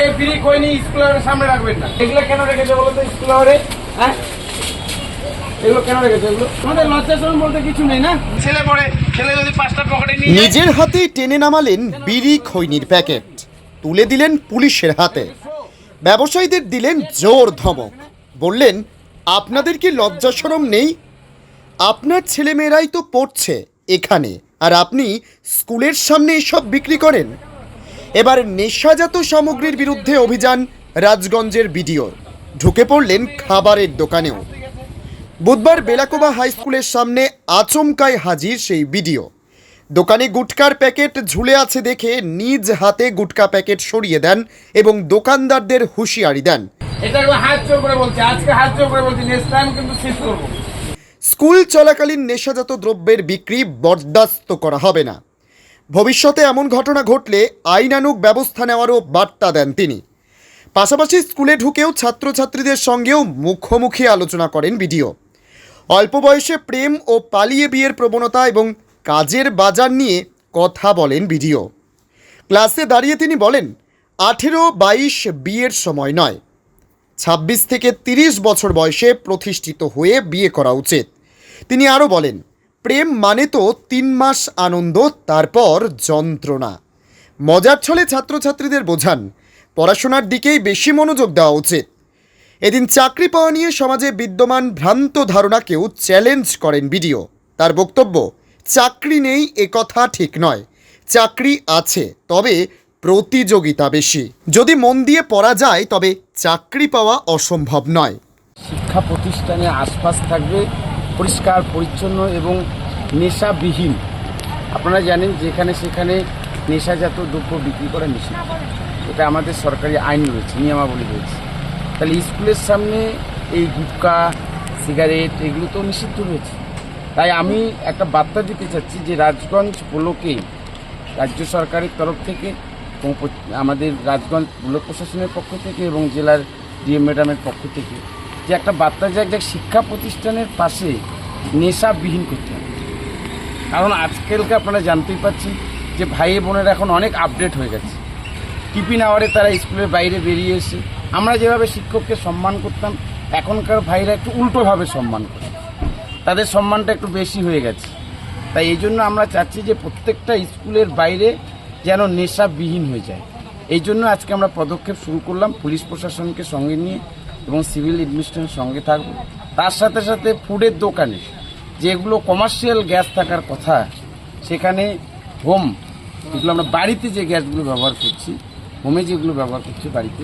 এই ফ্রি কইনি স্কুলের সামনে রাখবেন না। এগুলো কেন রেখেছে বলো তো স্কুলে হ্যাঁ? এগুলো কেন রেখেছে এগুলো? আমাদের লজ্জা শরম বলতে কিছু নেই না? ছেলে পড়ে ছেলে যদি পাঁচটা পকেটে নিয়ে যায়, নিজের হাতে টেনে নামালেন বিড়ি খৈনির প্যাকেট। তুলে দিলেন পুলিশের হাতে। ব্যবসায়ীদের দিলেন জোর ধমক। বললেন আপনাদের কি লজ্জা সরম নেই? আপনার ছেলেমেয়েরাই তো পড়ছে এখানে। আর আপনি স্কুলের সামনে এসব বিক্রি করেন? এবার নেশাজাত সামগ্রীর বিরুদ্ধে অভিযান রাজগঞ্জের বিডিওর। ঢুকে পড়লেন খাবারের দোকানেও। বুধবার বেলাকোবা হাই স্কুলের সামনে আচমকায় হাজির সেই বিডিও। দোকানে গুটকার প্যাকেট ঝুলে আছে দেখে নিজ হাতে গুটকা প্যাকেট সরিয়ে দেন এবং দোকানদারদের হুঁশিয়ারি দেন। স্কুল চলাকালীন নেশাজাত দ্রব্যের বিক্রি বরদাস্ত করা হবে না। ভবিষ্যতে এমন ঘটনা ঘটলে আইনানুগ ব্যবস্থা নেওয়ারও বার্তা দেন তিনি। পাশাপাশি স্কুলে ঢুকেও ছাত্রছাত্রীদের সঙ্গেও মুখোমুখি আলোচনা করেন বিডিও। অল্প বয়সে প্রেম ও পালিয়ে বিয়ের প্রবণতা এবং কাজের বাজার নিয়ে কথা বলেন বিডিও। ক্লাসে দাঁড়িয়ে তিনি বলেন, আঠেরো বাইশ বিয়ের সময় নয়। ছাব্বিশ থেকে তিরিশ বছর বয়সে প্রতিষ্ঠিত হয়ে বিয়ে করা উচিত। তিনি আরও বলেন প্রেম মানে তো তিন মাস আনন্দ, তারপর যন্ত্রণা। মজার ছলে ছাত্রছাত্রীদের বোঝান, পড়াশোনার দিকেই বেশি মনোযোগ দেওয়া উচিত। এদিন চাকরি পাওয়া নিয়ে সমাজে বিদ্যমান ভ্রান্ত ধারণাকেও চ্যালেঞ্জ করেন ভিডিও তার বক্তব্য, চাকরি নেই একথা ঠিক নয়। চাকরি আছে, তবে প্রতিযোগিতা বেশি। যদি মন দিয়ে পড়া যায়, তবে চাকরি পাওয়া অসম্ভব নয়। শিক্ষা প্রতিষ্ঠানে আশপাশ থাকবে পরিষ্কার, পরিচ্ছন্ন এবং নেশাবিহীন। আপনারা জানেন যেখানে সেখানে নেশাজাত দ্রব্য বিক্রি করা নিষিদ্ধ। এটা আমাদের সরকারি আইন রয়েছে, নিয়মাবলী রয়েছে। তাহলে স্কুলের সামনে এই গুটকা, সিগারেট এগুলো তো নিষিদ্ধ রয়েছে। তাই আমি একটা বার্তা দিতে চাচ্ছি যে রাজগঞ্জ ব্লকে রাজ্য সরকারের তরফ থেকে এবং আমাদের রাজগঞ্জ ব্লক প্রশাসনের পক্ষ থেকে এবং জেলার ডিএম ম্যাডামের পক্ষ থেকে যে একটা বার্তা যে একটা শিক্ষা প্রতিষ্ঠানের পাশে নেশাবিহীন করতে হবে। কারণ আজকালকে আপনারা জানতেই পাচ্ছেন যে ভাই বোনেরা এখন অনেক আপডেট হয়ে গেছে। টিফিন আওয়ারে তারা স্কুলের বাইরে বেরিয়ে এসে আমরা যেভাবে শিক্ষককে সম্মান করতাম, এখনকার ভাইরা একটু উল্টোভাবে সম্মান করে। তাদের সম্মানটা একটু বেশি হয়ে গেছে। তাই এই জন্য আমরা চাচ্ছি যে প্রত্যেকটা স্কুলের বাইরে যেন নেশাবিহীন হয়ে যায়। এই জন্য আজকে আমরা পদক্ষেপ শুরু করলাম, পুলিশ প্রশাসনকে সঙ্গে নিয়ে এবং সিভিল অ্যাডমিনিস্ট্রেশনের সঙ্গে থাকব। তার সাথে সাথে ফুডের দোকানে, যেগুলো কমার্শিয়াল গ্যাস থাকার কথা, সেখানে হোম যেগুলো আমরা বাড়িতে যে গ্যাসগুলো ব্যবহার করছি হোমে যেগুলো ব্যবহার করছি বাড়িতে,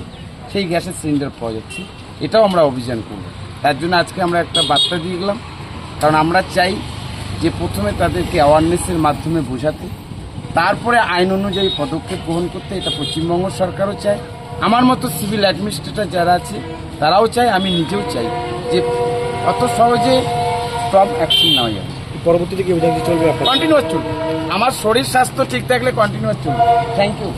সেই গ্যাসের সিলিন্ডার পাওয়া যাচ্ছে। এটাও আমরা অভিযান করব। তার জন্য আজকে আমরা একটা বার্তা দিয়ে গেলাম। কারণ আমরা চাই যে প্রথমে তাদেরকে অ্যাওয়ারনেসের মাধ্যমে বোঝাতে, তারপরে আইন অনুযায়ী পদক্ষেপ গ্রহণ করতে, এটা পশ্চিমবঙ্গ সরকারও চায় আমার মতো সিভিল অ্যাডমিনিস্ট্রেটর যারা আছে তারাও চায় আমি নিজেও চাই যে অত সহজে স্টপ অ্যাকশন নেওয়া যাবে পরবর্তীতে কি চলবে কন্টিনিউয়াস চলবে। আমার শরীর স্বাস্থ্য ঠিক থাকলে কন্টিনিউয়াস চলবে। Thank you